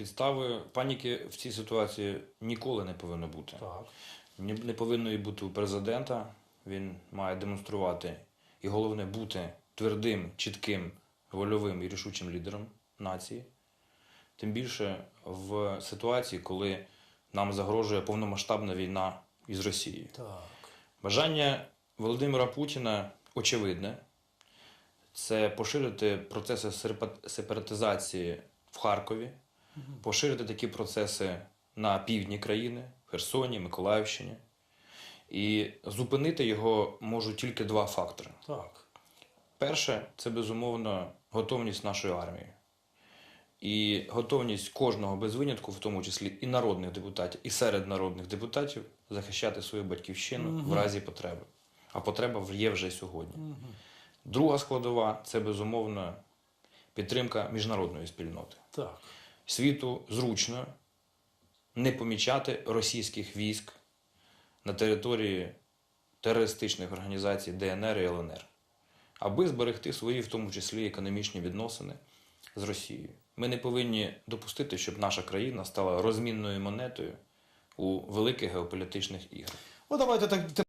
Підстави паніки в цій ситуації ніколи не повинно бути. Так. Не повинно і бути у президента. Він має демонструвати і головне бути твердим, чітким, вольовим і рішучим лідером нації. Тим більше в ситуації, коли нам загрожує повномасштабна війна із Росією. Так. Бажання Володимира Путіна очевидне. Це поширити процеси сепаратизації в Харкові, поширити такі процеси на півдні країни, в Херсоні, Миколаївщині. І зупинити його можуть тільки два фактори. Так. Перше, це безумовно готовність нашої армії. І готовність кожного без винятку, в тому числі і народних депутатів, і серед народних депутатів, захищати свою батьківщину в разі потреби. А потреба є вже сьогодні. Друга складова це безумовно підтримка міжнародної спільноти. Так. Світу зручно не помічати російських військ на території терористичних організацій ДНР і ЛНР, аби зберегти свої, в тому числі, економічні відносини з Росією. Ми не повинні допустити, щоб наша країна стала розмінною монетою у великих геополітичних іграх. Ну, давайте так